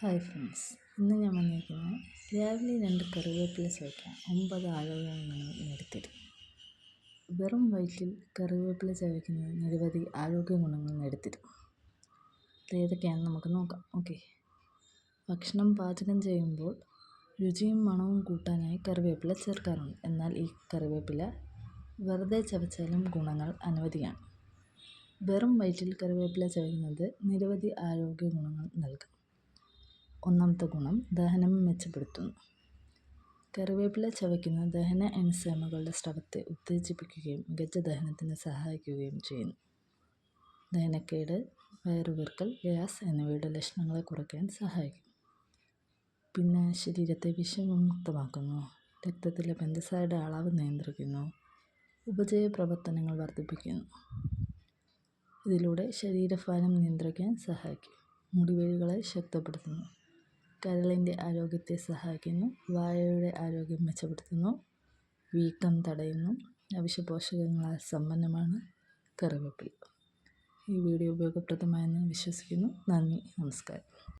Hi friends ഇന്ന് ഞാൻ വന്നിരിക്കുന്നത് രാവിലെ രണ്ട് കറിവേപ്പില ചവയ്ക്കാം ഒമ്പത് ആരോഗ്യങ്ങൾ നേടിത്തരും വെറും വയറ്റിൽ കറിവേപ്പില ചവയ്ക്കുന്നത് നിരവധി ആരോഗ്യ ഗുണങ്ങൾ നേടിത്തരും അത് ഏതൊക്കെയാണെന്ന് നമുക്ക് നോക്കാം. ഓക്കെ ഭക്ഷണം പാചകം ചെയ്യുമ്പോൾ രുചിയും മണവും കൂട്ടാനായി കറിവേപ്പില ചേർക്കാറുണ്ട്. എന്നാൽ ഈ കറിവേപ്പില വെറുതെ ചവച്ചാലും ഗുണങ്ങൾ അനവധിയാണ്. വെറും വയറ്റിൽ കറിവേപ്പില ചവയ്ക്കുന്നത് നിരവധി ആരോഗ്യ ഗുണങ്ങൾ നൽകും. ഒന്നാമത്തെ ഗുണം ദഹനം മെച്ചപ്പെടുത്തുന്നു. കറിവേപ്പില ചവയ്ക്കുന്ന ദഹന എൻസൈമുകളുടെ സ്രവത്തെ ഉത്തേജിപ്പിക്കുകയും മികച്ച ദഹനത്തിന് സഹായിക്കുകയും ചെയ്യുന്നു. ദഹനക്കേട് വയറുവീർക്കൽ ഗ്യാസ് എന്നിവയുടെ ലക്ഷണങ്ങളെ കുറയ്ക്കാൻ സഹായിക്കും. പിന്നെ ശരീരത്തെ വിഷമുക്തമാക്കുന്നു. രക്തത്തിലെ പഞ്ചസാരയുടെ അളവ് നിയന്ത്രിക്കുന്നു. ഉപജയ പ്രവർത്തനങ്ങൾ വർദ്ധിപ്പിക്കുന്നു. ഇതിലൂടെ ശരീരഭാരം നിയന്ത്രിക്കാൻ സഹായിക്കും. മുടിവേരുകളെ ശക്തിപ്പെടുത്തുന്നു. കരളിന്റെ ആരോഗ്യത്തെ സഹായിക്കുന്നു. വായയുടെ ആരോഗ്യം മെച്ചപ്പെടുത്തുന്നു. വീക്കം തടയുന്നു. അവശ്യ പോഷകങ്ങളാൽ സമ്പന്നമാണ് കറിവേപ്പില. ഈ വീഡിയോ ഉപയോഗപ്രദമായെന്ന് വിശ്വസിക്കുന്നു. നന്ദി. നമസ്കാരം.